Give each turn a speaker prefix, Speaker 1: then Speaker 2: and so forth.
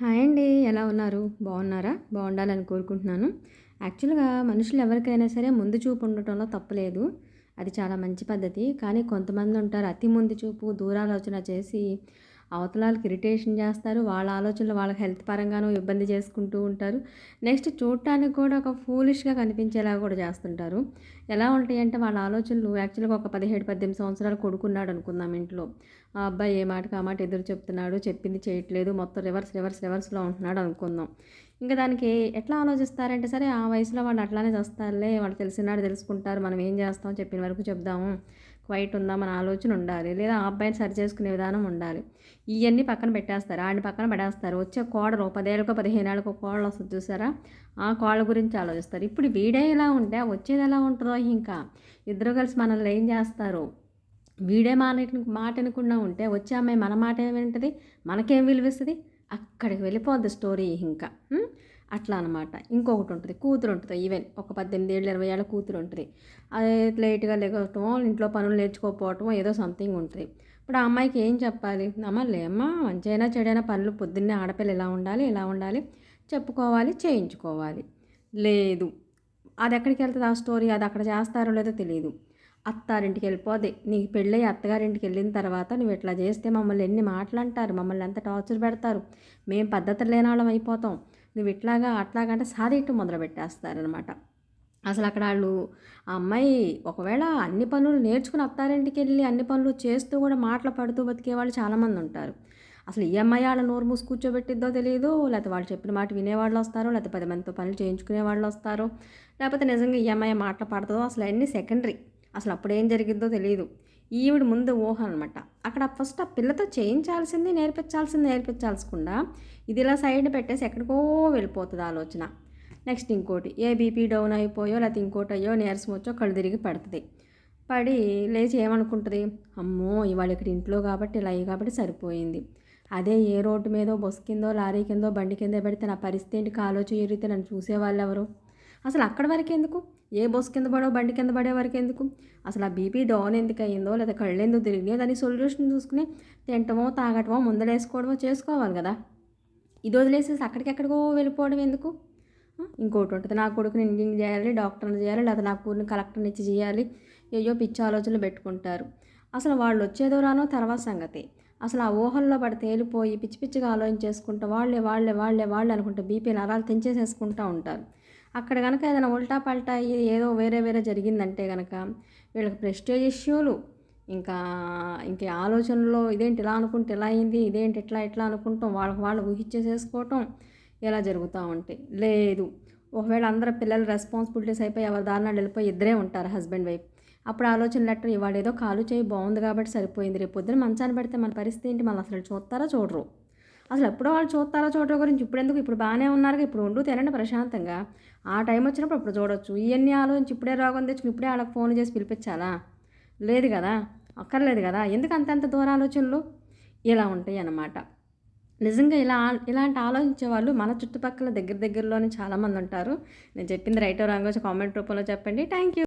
Speaker 1: Hi అండి ఎలా ఉన్నారు? బాగున్నారా? బాగుండాలని కోరుకుంటున్నాను. యాక్చువల్గా మనుషులు ఎవరికైనా సరే ముందు చూపు ఉండటంలో తప్పలేదు. అది చాలా మంచి పద్ధతి. కానీ కొంతమంది ఉంటారు అతి ముందు చూపు దూరాలోచన చేసి అవతలాలకు ఇరిటేషన్ చేస్తారు వాళ్ళ ఆలోచనలు వాళ్ళకి హెల్త్ పరంగానూ ఇబ్బంది చేసుకుంటూ ఉంటారు. నెక్స్ట్ చూడటానికి కూడా ఒక ఫూలిష్గా కనిపించేలా కూడా చేస్తుంటారు. ఎలా ఉంటాయి అంటే వాళ్ళ ఆలోచనలు యాక్చువల్గా ఒక పదిహేడు పద్దెనిమిది సంవత్సరాలు కొడుకున్నాడు అనుకుందాం ఇంట్లో. ఆ అబ్బాయి ఏ మాటకి ఆ మాట ఎదురు చెప్తున్నాడు చెప్పింది చేయట్లేదు మొత్తం రివర్స్ రివర్స్ రివర్స్లో ఉంటున్నాడు అనుకుందాం. ఇంకా దానికి ఎట్లా ఆలోచిస్తారంటే సరే ఆ వయసులో వాళ్ళు అట్లానే చేస్తారులే వాళ్ళు తెలిసినాడు తెలుసుకుంటారు మనం ఏం చేస్తాం చెప్పిన వరకు చెప్దాము క్వైట్ ఉందా మన ఆలోచన ఉండాలి. లేదా ఆ అబ్బాయిని సరి చేసుకునే విధానం ఉండాలి. ఇవన్నీ పక్కన పెట్టేస్తారు. ఆయన పక్కన పడేస్తారు. వచ్చే కోడలు పదేళ్ళకో పదిహేను ఏళ్ళకు కోడలు వస్తుంది చూసారా? ఆ కోళ్ళ గురించి ఆలోచిస్తారు. ఇప్పుడు వీడే ఇలా ఉంటే వచ్చేది ఎలా ఉంటుందో ఇంకా. ఇద్దరు కలిసి మనల్ని ఏం చేస్తారు? వీడే మాట మాట వినకుండా ఉంటే వచ్చే అమ్మాయి మన మాట ఏమింటుంది మనకేం విలువిస్తుంది? అక్కడికి వెళ్ళిపోద్ది స్టోరీ ఇంకా. అట్లా అనమాట ఇంకొకటి ఉంటుంది కూతురు ఉంటుంది ఈవెన్ ఒక పద్దెనిమిది ఏళ్ళు ఇరవై ఏళ్ళ కూతురు ఉంటుంది అదే లేట్గా లేకపోవటమో ఇంట్లో పనులు నేర్చుకోకపోవటమో ఏదో సంథింగ్ ఉంటుంది. ఇప్పుడు ఆ అమ్మాయికి ఏం చెప్పాలి? అమ్మ లేమ్మా మంచైనా చెడైనా పనులు పొద్దున్నే ఆడపిల్ల ఇలా ఉండాలి ఇలా ఉండాలి? చెప్పుకోవాలి చేయించుకోవాలి. లేదు. అది ఎక్కడికి వెళ్తుంది ఆ స్టోరీ? అది అక్కడ చేస్తారో లేదో తెలియదు అత్తారింటికి వెళ్ళిపోదే నీకు పెళ్ళయి అత్తగారింటికి వెళ్ళిన తర్వాత నువ్వు ఇట్లా చేస్తే మమ్మల్ని ఎన్ని మాటలు అంటారు మమ్మల్ని ఎంత టార్చర్ పెడతారు? మేము పద్ధతి లేని వాళ్ళం అయిపోతాం. నువ్వు ఇట్లాగా అట్లాగంటే సాధిట్టు మొదలుపెట్టేస్తారనమాట అసలు అక్కడ వాళ్ళు ఆ అమ్మాయి ఒకవేళ అన్ని పనులు నేర్చుకుని అత్తారింటికి వెళ్ళి అన్ని పనులు చేస్తూ కూడా మాటలు పడుతూ బతికే వాళ్ళు చాలామంది ఉంటారు. అసలు ఈ అమ్మాయి వాళ్ళ నోరు మూసి కూర్చోబెట్టిద్దో తెలియదు లేకపోతే వాళ్ళు చెప్పిన మాట వినేవాళ్ళు వస్తారో లేకపోతే పది మందితో పనులు చేయించుకునే వాళ్ళు వస్తారో లేకపోతే నిజంగా ఈ అమ్మాయి మాటలు పడుతుందో అసలు అన్నీ సెకండరీ. అసలు అప్పుడు ఏం జరిగిద్దో తెలియదు ఈవిడ ముందు ఊహ అనమాట అక్కడ ఫస్ట్ ఆ పిల్లతో చేయించాల్సింది నేర్పించాల్సింది నేర్పించాల్సకుండా ఇది ఇలా సైడ్ పెట్టేసి ఎక్కడికో వెళ్ళిపోతుంది ఆలోచన. నెక్స్ట్ ఇంకోటి ఏ బీపీ డౌన్ అయిపోయో లేకపోతే ఇంకోటి అయ్యో నీరసం వచ్చో కళ్ళు తిరిగి పడుతుంది. పడి లేచి ఏమనుకుంటుంది? అమ్మో ఇవాళ ఇక్కడ ఇంట్లో కాబట్టి ఇలా అయ్యి కాబట్టి సరిపోయింది. అదే ఏ రోడ్డు మీదో బస్సు కిందో లారీ కిందో బండి కింద పెడితే నా పరిస్థితి ఏంటి? కాలో చేరితే నన్ను చూసేవాళ్ళు ఎవరు? అసలు అక్కడ వరకు ఎందుకు? ఏ బస్ కింద పడో బండి కింద పడే వరకు ఎందుకు? అసలు ఆ బీపీ డౌన్ ఎందుకు అయ్యిందో లేదా కళ్ళు ఎందుకు తిరిగినాయో దాని సొల్యూషన్ చూసుకుని తింటమో తాగటమో ముందలేసుకోవడమో చేసుకోవాలి కదా. ఇది వదిలేసేసి అక్కడికెక్కడికో వెళ్ళిపోవడం ఎందుకు? ఇంకోటి ఉంటుంది నా కొడుకుని ఇంజనీరింగ్ చేయాలి డాక్టర్ని చేయాలి లేదా నా కూతురిని కలెక్టర్ని ఇచ్చి చేయాలి ఏయో పిచ్చి ఆలోచనలు పెట్టుకుంటారు. అసలు వాళ్ళు వచ్చేదో రానో తర్వాత సంగతి. అసలు ఆ ఊహల్లో పడి తేలిపోయి పిచ్చి పిచ్చిగా ఆలోచించేసుకుంటూ వాళ్ళే వాళ్ళే వాళ్ళే వాళ్ళే అనుకుంటే బీపీ నరాలు తెంచేసేసుకుంటూ ఉంటారు. అక్కడ కనుక ఏదైనా ఉల్టా పల్టా ఏదో వేరే వేరే జరిగిందంటే కనుక వీళ్ళకి ప్రెస్టేజ్ ఇష్యూలు ఇంకా ఇంకే ఆలోచనలో ఇదేంటి ఇలా అనుకుంటే ఇలా అయింది ఇదేంటి ఇట్లా ఇట్లా అనుకుంటాం వాళ్ళకి వాళ్ళు ఊహించేసేసుకోవటం ఇలా జరుగుతూ ఉంటాయి. లేదు. ఒకవేళ అందరూ పిల్లలు రెస్పాన్సిబిలిటీస్ అయిపోయి ఎవరి దారినాడు వెళ్ళిపోయి ఇద్దరే ఉంటారు హస్బెండ్ వైఫ్ అప్పుడు ఆలోచన లెటర్ ఇవాళ ఏదో కాలు చేయి బాగుంది కాబట్టి సరిపోయింది. రేపు పొద్దున మంచాన్ని పెడితే మన పరిస్థితి ఏంటి? మళ్ళీ అసలు చూస్తారా? చూడరు. అసలు ఎప్పుడో వాళ్ళు చూస్తారో చూడరు గురించి ఇప్పుడు ఎందుకు ఇప్పుడు బాగానే ఉన్నారు ఇప్పుడు ఉండు తినండి ప్రశాంతంగా. ఆ టైం వచ్చినప్పుడు అప్పుడు చూడొచ్చు. ఇవన్నీ ఆలోచించి ఇప్పుడే రోగం తెచ్చుకుని ఇప్పుడే వాళ్ళకి ఫోన్ చేసి పిలిపించాలా? లేదు కదా? అక్కర్లేదు కదా? ఎందుకు అంతంత దూర ఆలోచనలు? ఇలా ఉంటాయి అన్నమాట. నిజంగా ఇలా ఇలాంటి ఆలోచించే వాళ్ళు మన చుట్టుపక్కల దగ్గర దగ్గరలోనే చాలామంది ఉంటారు. నేను చెప్పింది రైటో రాంగో కామెంట్ రూపంలో చెప్పండి. Thank you.